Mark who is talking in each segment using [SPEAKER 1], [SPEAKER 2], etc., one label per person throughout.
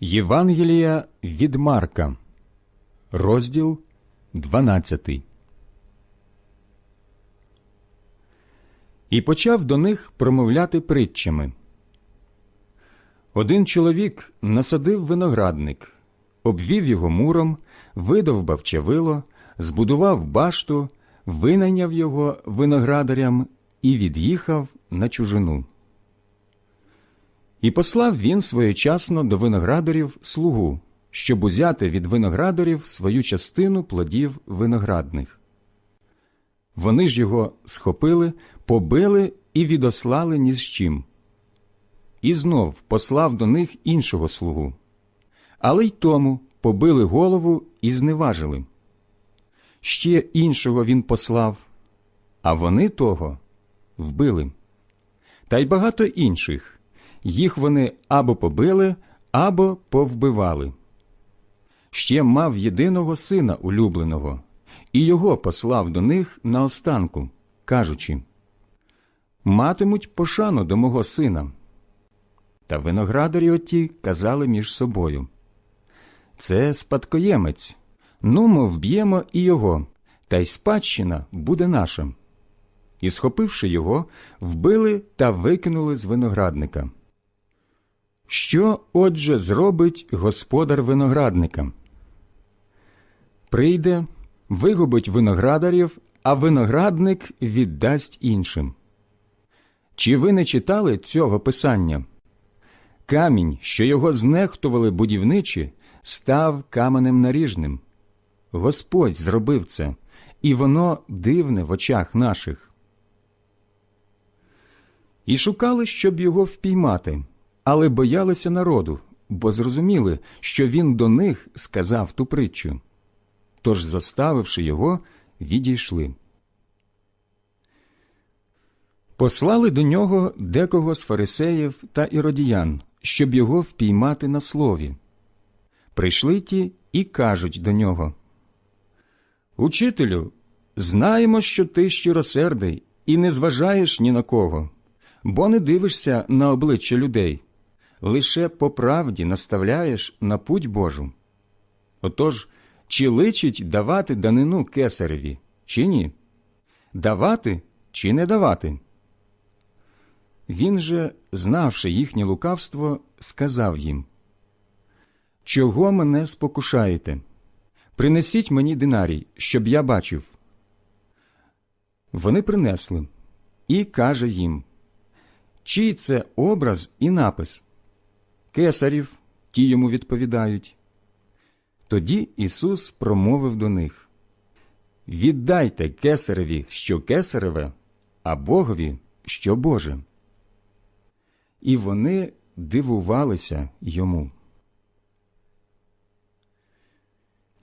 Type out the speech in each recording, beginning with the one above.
[SPEAKER 1] Євангелія від Марка, розділ 12. І почав до них промовляти притчами. Один чоловік насадив виноградник, обвів його муром, видовбав чавило, збудував башту, винайняв його виноградарям і від'їхав на чужину. І послав він своєчасно до виноградарів слугу, щоб узяти від виноградарів свою частину плодів виноградних. Вони ж його схопили, побили і відослали ні з чим. І знов послав до них іншого слугу. Але й тому побили голову і зневажили. Ще іншого він послав, а вони того вбили. Та й багато інших їх вони або побили, або повбивали. Ще мав єдиного сина улюбленого, і його послав до них наостанку, кажучи Матимуть пошану до мого сина. Та виноградарі оті казали між собою Це спадкоємець. Ну, ми вб'ємо і його, та й спадщина буде наша. І, схопивши його, вбили та викинули з виноградника. Що, отже, зробить господар виноградника? Прийде, вигубить виноградарів, а виноградник віддасть іншим. Чи ви не читали цього писання? Камінь, що його знехтували будівничі, став каменем наріжним. Господь зробив це, і воно дивне в очах наших. І шукали, щоб його впіймати але боялися народу, бо зрозуміли, що він до них сказав ту притчу. Тож, заставивши його, відійшли. Послали до нього декого з фарисеїв та іродіян, щоб його впіймати на слові. Прийшли ті і кажуть до нього Учителю, знаємо, що ти щиросердий і не зважаєш ні на кого, бо не дивишся на обличчя людей лише по правді наставляєш на путь Божу. Отож, чи личить давати данину кесареві, чи ні? Давати чи не давати? Він же, знавши їхнє лукавство, сказав їм Чого мене спокушаєте? Принесіть мені динарій, щоб я бачив. Вони принесли і каже їм Чий це образ і напис? Кесарів, ті йому відповідають. Тоді Ісус промовив до них Віддайте кесареві, що кесареве, а Богові, що Боже. І вони дивувалися йому.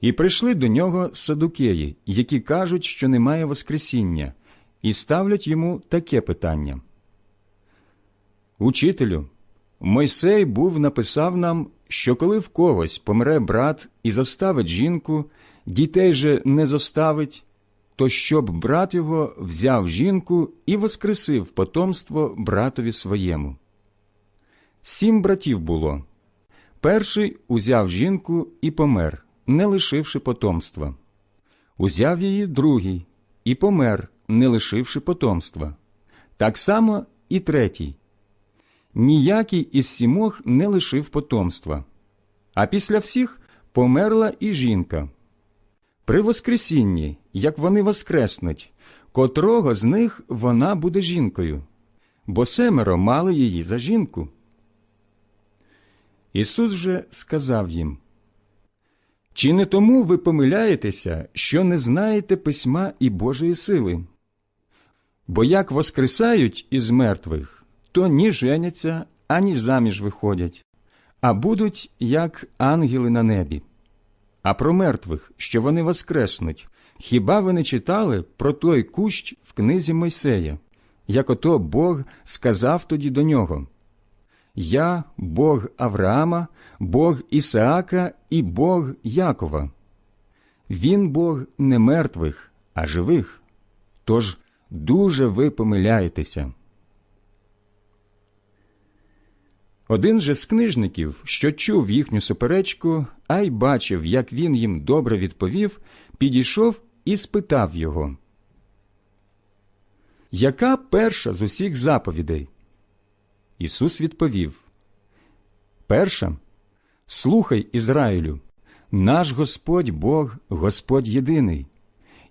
[SPEAKER 1] І прийшли до нього садукеї, які кажуть, що немає Воскресіння, і ставлять йому таке питання. Учителю, Мойсей був написав нам, що коли в когось помре брат і заставить жінку, дітей же не зоставить, то щоб брат його взяв жінку і воскресив потомство братові своєму. Сім братів було. Перший узяв жінку і помер, не лишивши потомства. Узяв її другий і помер, не лишивши потомства. Так само і третій ніякий із сімох не лишив потомства, а після всіх померла і жінка. При Воскресінні, як вони воскреснуть, котрого з них вона буде жінкою, бо семеро мали її за жінку. Ісус же сказав їм Чи не тому ви помиляєтеся, що не знаєте письма і Божої сили? Бо як воскресають із мертвих, то ні женяться, ані заміж виходять, а будуть як ангели на небі. А про мертвих, що вони воскреснуть, хіба ви не читали про той кущ в книзі Мойсея, як ото Бог сказав тоді до нього? Я Бог Авраама, Бог Ісаака і Бог Якова. Він Бог не мертвих, а живих. Тож дуже ви помиляєтеся. Один же з книжників, що чув їхню суперечку, а й бачив, як він їм добре відповів, підійшов і спитав його. Яка перша з усіх заповідей? Ісус відповів Перша Слухай, Ізраїлю, наш Господь Бог, Господь єдиний,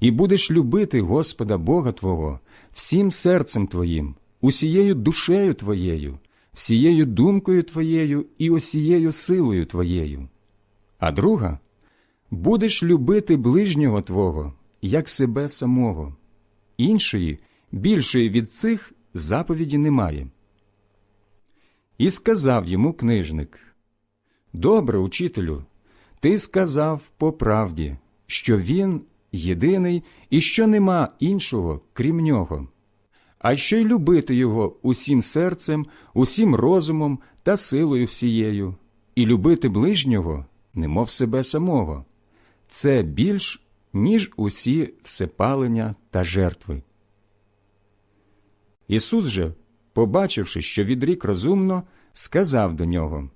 [SPEAKER 1] і будеш любити Господа Бога Твого всім серцем Твоїм, усією душею Твоєю, всією думкою Твоєю і усією силою Твоєю. А друга будеш любити ближнього Твого, як себе самого. Іншої, більшої від цих заповіді немає. І сказав йому книжник Добре, учителю, ти сказав по правді, що він єдиний і що нема іншого, крім нього, а що й любити його усім серцем, усім розумом та силою всією, і любити ближнього, немов себе самого. Це більш, ніж усі всепалення та жертви. Ісус же, побачивши, що відрік розумно, сказав до нього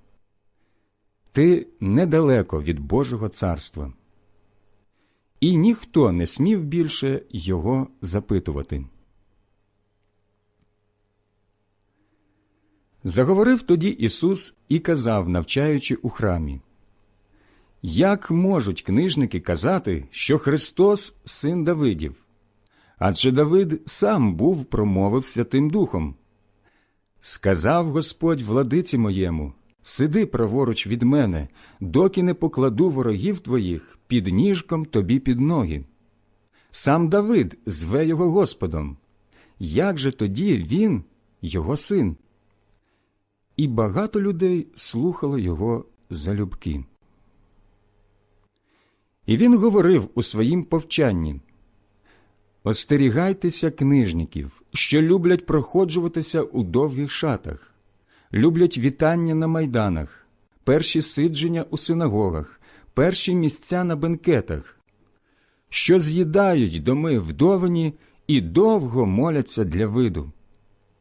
[SPEAKER 1] Ти недалеко від Божого царства. І ніхто не смів більше його запитувати. Заговорив тоді Ісус і казав, навчаючи у храмі Як можуть книжники казати, що Христос син Давидів? Адже Давид сам був промовив Святим Духом. Сказав Господь владиці моєму Сиди праворуч від мене, доки не покладу ворогів твоїх під ніжком тобі під ноги. Сам Давид зве його Господом. Як же тоді він, його син? І багато людей слухало його залюбки. І він говорив у своїм повчанні Остерігайтеся книжників, що люблять проходжуватися у довгих шатах, люблять вітання на майданах, перші сидження у синагогах, перші місця на бенкетах, що з'їдають доми вдовані і довго моляться для виду.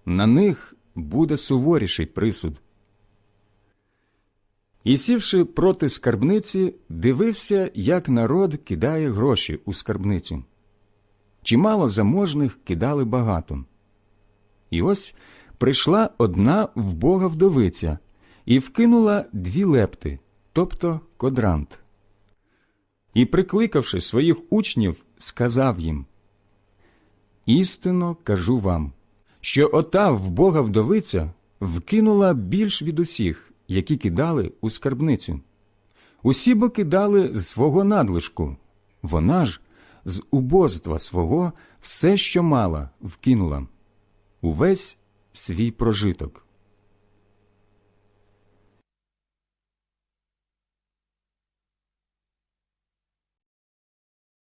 [SPEAKER 1] На них буде суворіший присуд. І сівши проти скарбниці, дивився, як народ кидає гроші у скарбницю. Чимало заможних кидали багато. І ось прийшла одна вбога вдовиця і вкинула дві лепти, тобто кодрант. І, прикликавши своїх учнів, сказав їм Істинно кажу вам, що ота вбога вдовиця вкинула більш від усіх, які кидали у скарбницю. Усі бо кидали з свого надлишку, вона ж з убозства свого все, що мала, вкинула, увесь свій прожиток.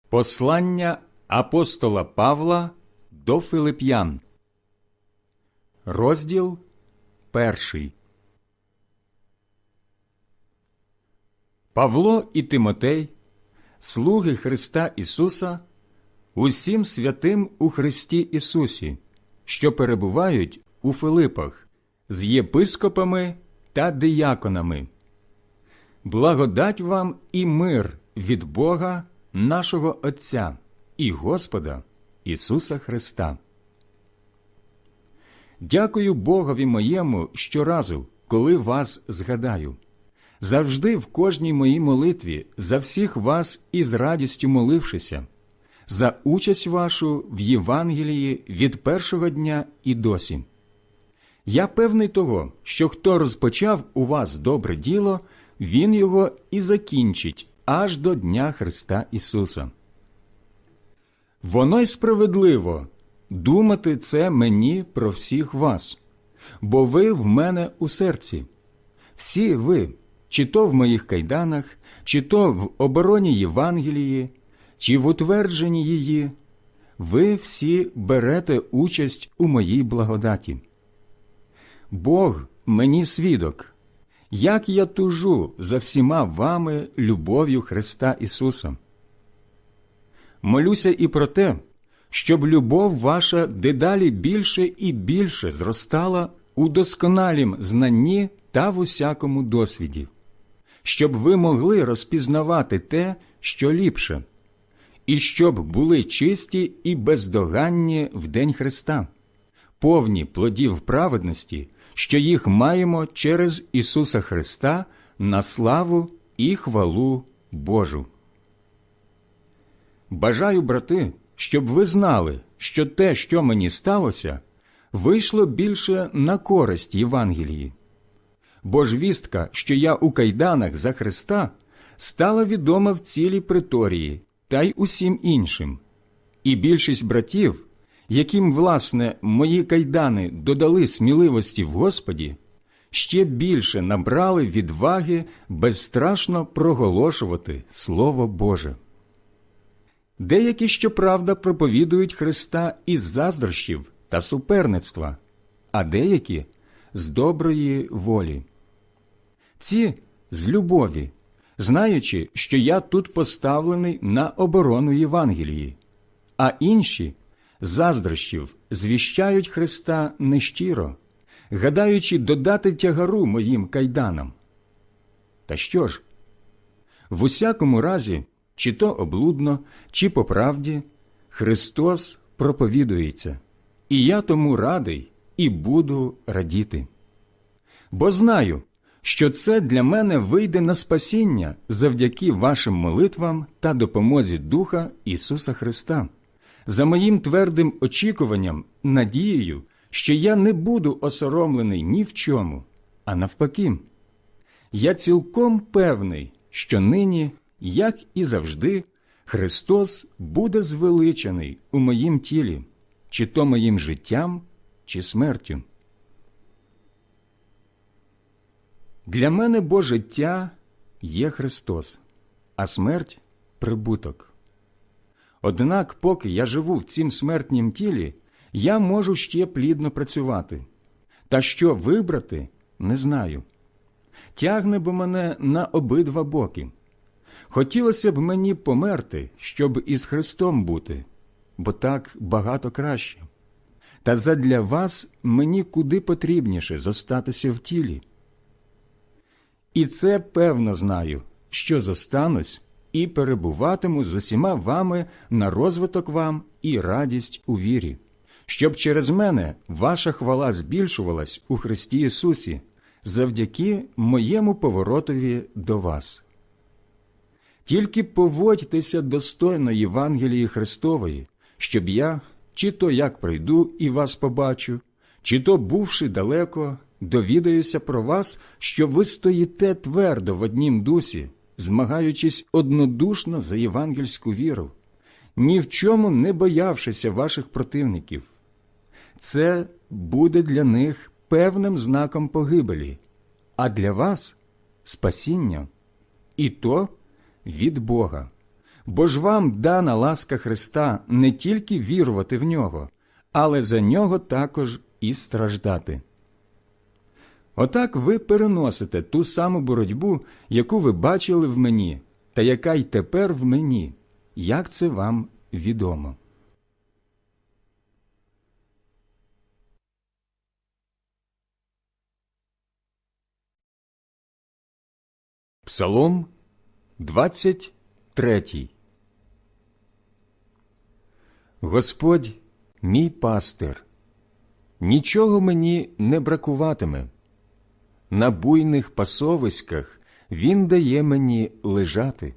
[SPEAKER 1] Послання апостола Павла до Филип'ян, розділ перший. Павло і Тимотей, слуги Христа Ісуса, усім святим у Христі Ісусі, що перебувають у Филипах з єпископами та дияконами. Благодать вам і мир від Бога, нашого Отця і Господа Ісуса Христа. Дякую Богові моєму щоразу, коли вас згадаю. Завжди в кожній моїй молитві за всіх вас із радістю молившися, за участь вашу в Євангелії від першого дня і досі. Я певний того, що хто розпочав у вас добре діло, він його і закінчить аж до Дня Христа Ісуса. Воно й справедливо думати це мені про всіх вас, бо ви в мене у серці, всі ви, чи то в моїх кайданах, чи то в обороні Євангелії, чи в утвердженні її, ви всі берете участь у моїй благодаті. Бог мені свідок, як я тужу за всіма вами любов'ю Христа Ісуса. Молюся і про те, щоб любов ваша дедалі більше і більше зростала у досконалім знанні та в усякому досвіді, щоб ви могли розпізнавати те, що ліпше, і щоб були чисті і бездоганні в день Христа, повні плодів праведності, що їх маємо через Ісуса Христа на славу і хвалу Божу. Бажаю, брати, щоб ви знали, що те, що мені сталося, вийшло більше на користь Євангелії. Бо ж вістка, що я у кайданах за Христа, стала відома в цілій приторії та й усім іншим. І більшість братів, яким, власне, мої кайдани додали сміливості в Господі, ще більше набрали відваги безстрашно проголошувати Слово Боже. Деякі, щоправда, проповідують Христа із заздрощів та суперництва, а деякі з доброї волі. Ці з любові, знаючи, що я тут поставлений на оборону Євангелії, а інші заздрощів звіщають Христа нещиро, гадаючи додати тягару моїм кайданам. Та що ж? В усякому разі, чи то облудно, чи по правді, Христос проповідується, і я тому радий і буду радіти. Бо знаю, що це для мене вийде на спасіння завдяки вашим молитвам та допомозі Духа Ісуса Христа, за моїм твердим очікуванням, надією, що я не буду осоромлений ні в чому, а навпаки. Я цілком певний, що нині, як і завжди, Христос буде звеличений у моїм тілі, чи то моїм життям, чи смертю. Для мене бо життя є Христос, а смерть прибуток. Однак, поки я живу в цім смертнім тілі, я можу ще плідно працювати. Та що вибрати, не знаю. Тягне бо мене на обидва боки. Хотілося б мені померти, щоб із Христом бути, бо так багато краще. Та задля вас мені куди потрібніше зостатися в тілі. І це певно знаю, що зостанусь і перебуватиму з усіма вами на розвиток вам і радість у вірі, щоб через мене ваша хвала збільшувалась у Христі Ісусі завдяки моєму поворотові до вас. Тільки поводьтеся достойно Євангелії Христової, щоб я, чи то як прийду і вас побачу, чи то, бувши далеко, довідаюся про вас, що ви стоїте твердо в однім дусі, змагаючись однодушно за євангельську віру, ні в чому не боявшися ваших противників. Це буде для них певним знаком погибелі, а для вас спасіння, і то від Бога. Бо ж вам дана ласка Христа не тільки вірувати в нього, але за нього також і страждати. Отак ви переносите ту саму боротьбу, яку ви бачили в мені, та яка й тепер в мені, як це вам відомо. Псалом 23 Господь мій пастир, нічого мені не бракуватиме. На буйних пасовиськах Він дає мені лежати,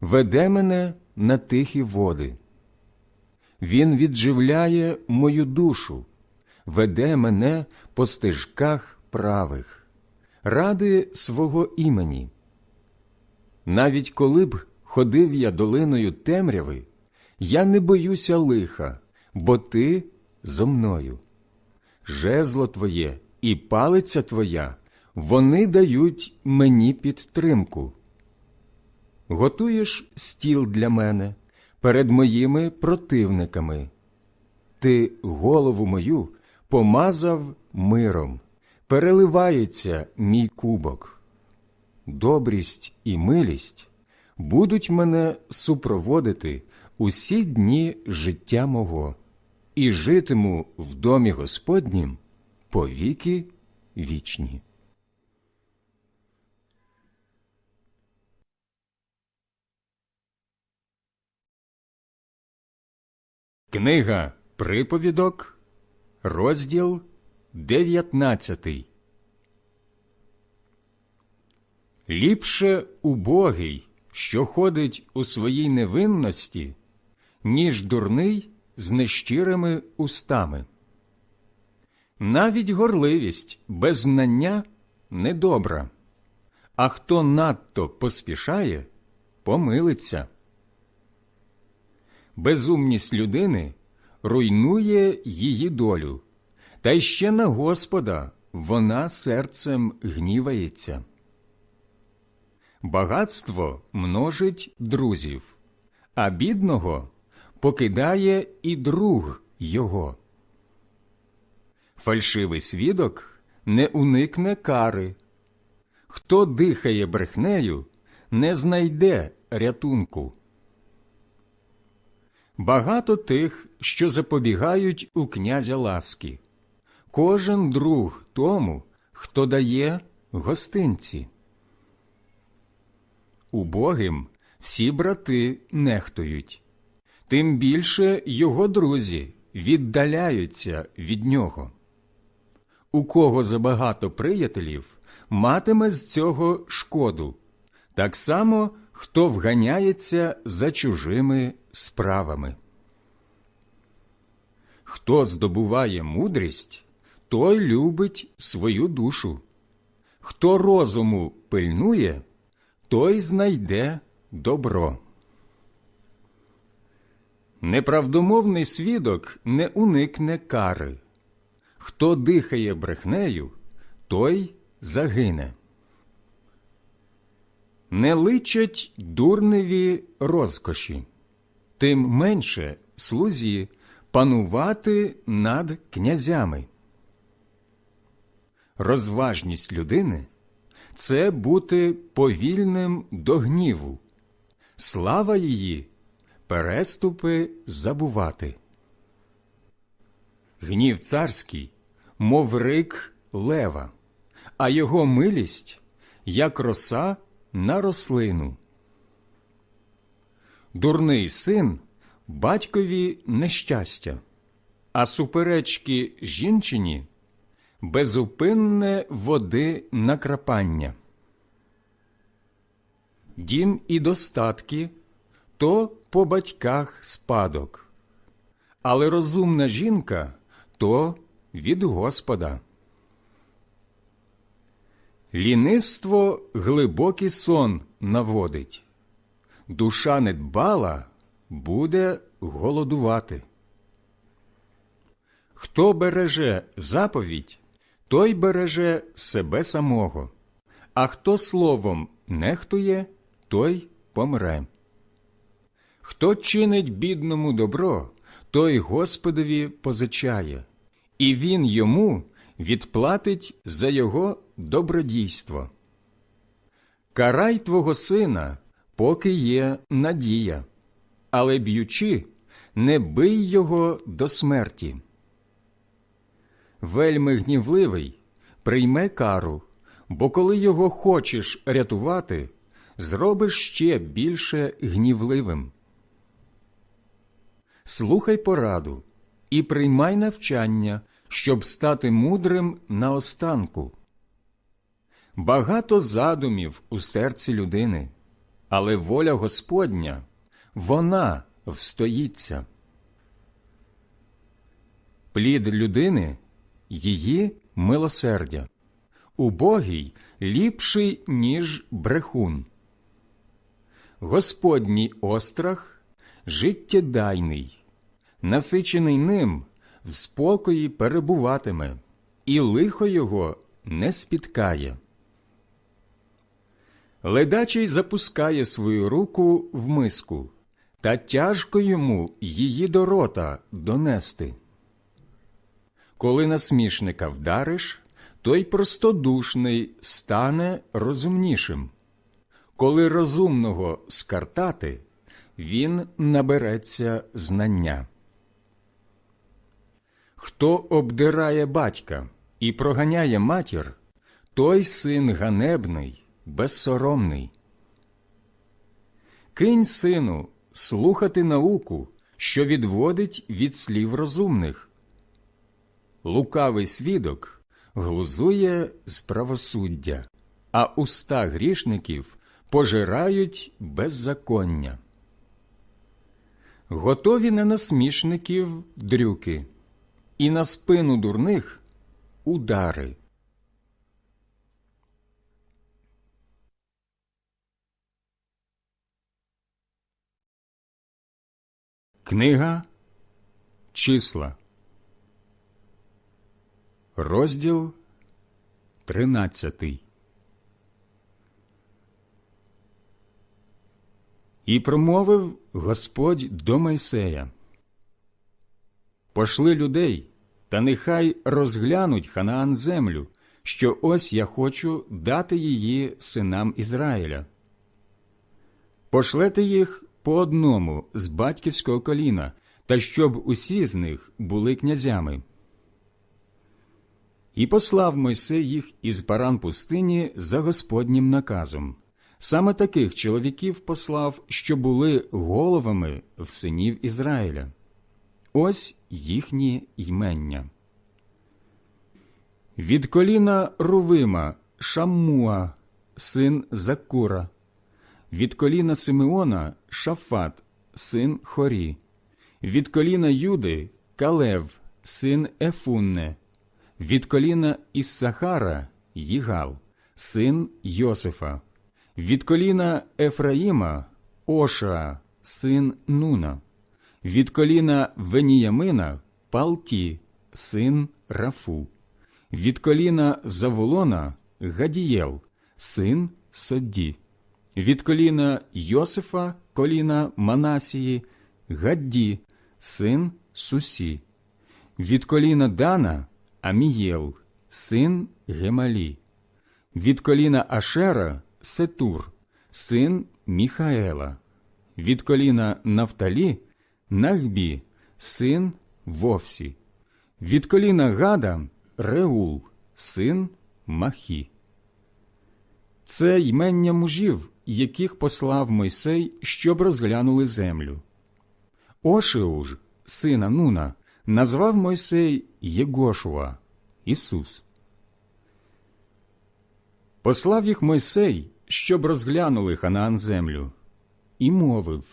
[SPEAKER 1] веде мене на тихі води. Він відживляє мою душу, веде мене по стежках правих, ради свого імені. Навіть коли б ходив я долиною темряви, я не боюся лиха, бо ти зо мною. Жезло твоє і палиця твоя, вони дають мені підтримку. Готуєш стіл для мене перед моїми противниками. Ти голову мою помазав миром, переливається мій кубок добрість і милість будуть мене супроводити усі дні життя мого, і житиму в домі Господнім по віки вічні. Книга Приповідок, розділ 19 Ліпше убогий, що ходить у своїй невинності, ніж дурний з нещирими устами. Навіть горливість без знання недобра, а хто надто поспішає, помилиться. Безумність людини руйнує її долю, та й ще на Господа вона серцем гнівається. Багатство множить друзів, а бідного покидає і друг його. Фальшивий свідок не уникне кари. Хто дихає брехнею, не знайде рятунку. Багато тих, що запобігають у князя ласки, кожен друг тому, хто дає гостинці. Убогим всі брати нехтують, тим більше його друзі віддаляються від нього. У кого забагато приятелів, матиме з цього шкоду, так само хто вганяється за чужими справами. Хто здобуває мудрість, той любить свою душу. Хто розуму пильнує, той знайде добро. Неправдомовний свідок не уникне кари. Хто дихає брехнею, той загине. Не личать дурневі розкоші, тим менше слузі панувати над князями. Розважність людини це бути повільним до гніву, слава її переступи забувати. Гнів царський, мов рик лева, а його милість, як роса на рослину. Дурний син батькові нещастя, а суперечки жінчині безупинне води накрапання. Дім і достатки то по батьках спадок, але розумна жінка то від Господа. Лінивство глибокий сон наводить, душа недбала буде голодувати. Хто береже заповідь, той береже себе самого, а хто словом нехтує, той помре. Хто чинить бідному добро, той Господові позичає, і він йому відплатить за його добродійство. Карай твого сина, поки є надія, але б'ючи, не бий його до смерті. Вельми гнівливий прийме кару, бо коли його хочеш рятувати, зробиш ще більше гнівливим. Слухай пораду і приймай навчання, щоб стати мудрим наостанку. Багато задумів у серці людини, але воля Господня вона встоїться. Плід людини її милосердя, убогий ліпший, ніж брехун. Господній острах життєдайний, насичений ним в спокої перебуватиме, і лихо його не спіткає. Ледачий запускає свою руку в миску, та тяжко йому її до рота донести. Коли насмішника вдариш, той простодушний стане розумнішим. Коли розумного скартати, він набереться знання. Хто обдирає батька і проганяє матір, той син ганебний, безсоромний. Кинь сину слухати науку, що відводить від слів розумних. Лукавий свідок глузує з правосуддя, а уста грішників пожирають беззаконня. Готові на насмішників дрюки, і на спину дурних удари. Книга Числа, розділ тринадцятий. І промовив Господь до Мойсея Пошли людей, та нехай розглянуть Ханаан землю, що ось я хочу дати її синам Ізраїля. Пошлете їх по одному з батьківського коліна, та щоб усі з них були князями. І послав Мойсей їх із паран пустині за Господнім наказом. Саме таких чоловіків послав, що були головами в синів Ізраїля. Ось їхні ймення. Від коліна Рувима Шаммуа, син Закура, від коліна Симеона Шафат, син Хорі, від коліна Юди Калев, син Ефунне, від коліна Іссахара Їгал, син Йосифа, від коліна Ефраїма Оша, син Нуна, від коліна Веніямина Палті, син Рафу, від коліна Заволона Гадієл, син Содді, від коліна Йосифа, коліна Манасії, Гадді, син Сусі, від коліна Дана Амієл, син Гемалі, від коліна Ашера Сетур, син Міхаела, від коліна Нафталі Нахбі, син Вовсі, від коліна Гада Реул, син Махі. Це ймення мужів, яких послав Мойсей, щоб розглянули землю. Ошеуж, сина Нуна, назвав Мойсей Єгошуа, Ісус. Послав їх Мойсей, щоб розглянули Ханаан землю, і мовив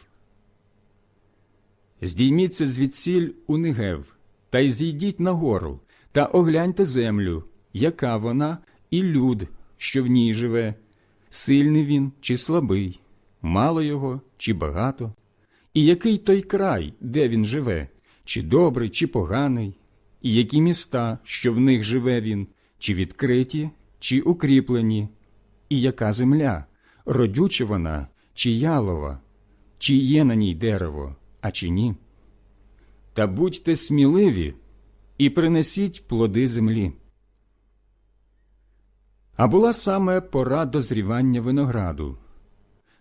[SPEAKER 1] Здійміться звідсіль у Негев, та й зійдіть на гору, та огляньте землю, яка вона, і люд, що в ній живе, сильний він чи слабий, мало його чи багато, і який той край, де він живе, чи добрий, чи поганий, і які міста, що в них живе він, чи відкриті, чи укріплені, і яка земля, родюча вона, чи ялова, чи є на ній дерево, а чи ні. Та будьте сміливі і принесіть плоди землі. А була саме пора дозрівання винограду.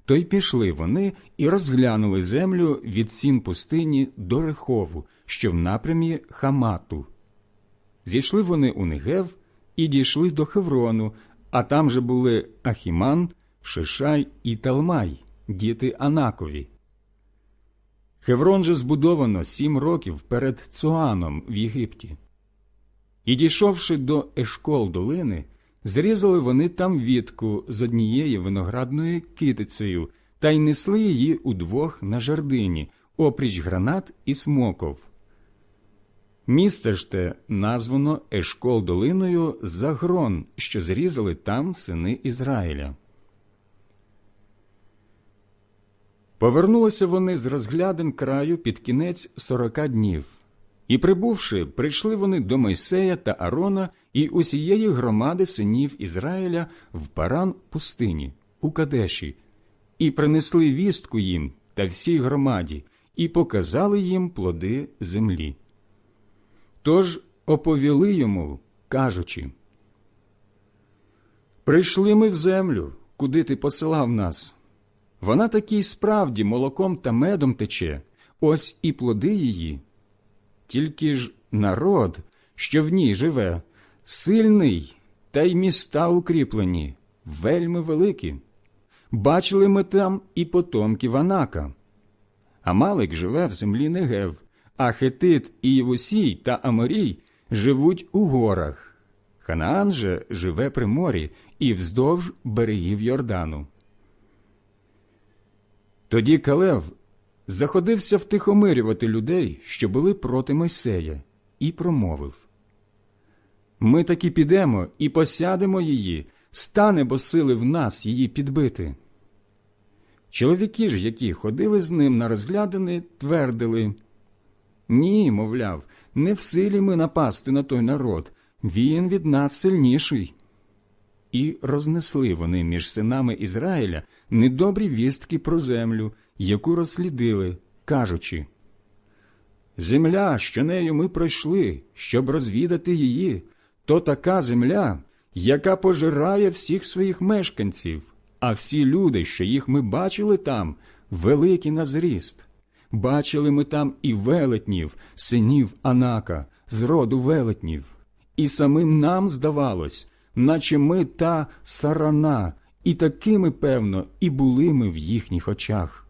[SPEAKER 1] То й пішли вони і розглянули землю від сін пустині до Рехову, що в напрямі Хамату. Зійшли вони у Негев і дійшли до Хеврону, а там же були Ахіман, Шишай і Талмай, діти Анакові. Хеврон же збудовано сім років перед Цуаном в Єгипті. І, дійшовши до Ешкол долини, зрізали вони там вітку з однієї виноградною китицею та й несли її удвох на жердині, опріч гранат і смоков. Місце ж те названо Ешкол долиною за грон, що зрізали там сини Ізраїля. Повернулися вони з розглядин краю під кінець сорока днів. І, прибувши, прийшли вони до Мойсея та Арона і усієї громади синів Ізраїля в паран пустині, у Кадеші, і принесли вістку їм та всій громаді, і показали їм плоди землі. Тож оповіли йому, кажучи Прийшли ми в землю, куди ти посилав нас. Вона таки справді молоком та медом тече, ось і плоди її. Тільки ж народ, що в ній живе, сильний, та й міста укріплені, вельми великі. Бачили ми там і потомків Анака. Амалик живе в землі Негев, а Хетит і Євусій та Аморій живуть у горах. Ханаан же живе при морі і вздовж берегів Йордану. Тоді Калев заходився втихомирювати людей, що були проти Мойсея, і промовив Ми таки підемо і посядемо її, стане бо сили в нас її підбити. Чоловіки ж, які ходили з ним на розглядини, твердили Ні, мовляв, не в силі ми напасти на той народ, він від нас сильніший. І рознесли вони між синами Ізраїля недобрі вістки про землю, яку розслідили, кажучи Земля, що нею ми пройшли, щоб розвідати її, то така земля, яка пожирає всіх своїх мешканців, а всі люди, що їх ми бачили там, великі на зріст. Бачили ми там і велетнів, синів Анака, з роду велетнів. І самим нам здавалось, наче ми та сарана, і такими, певно, і були ми в їхніх очах.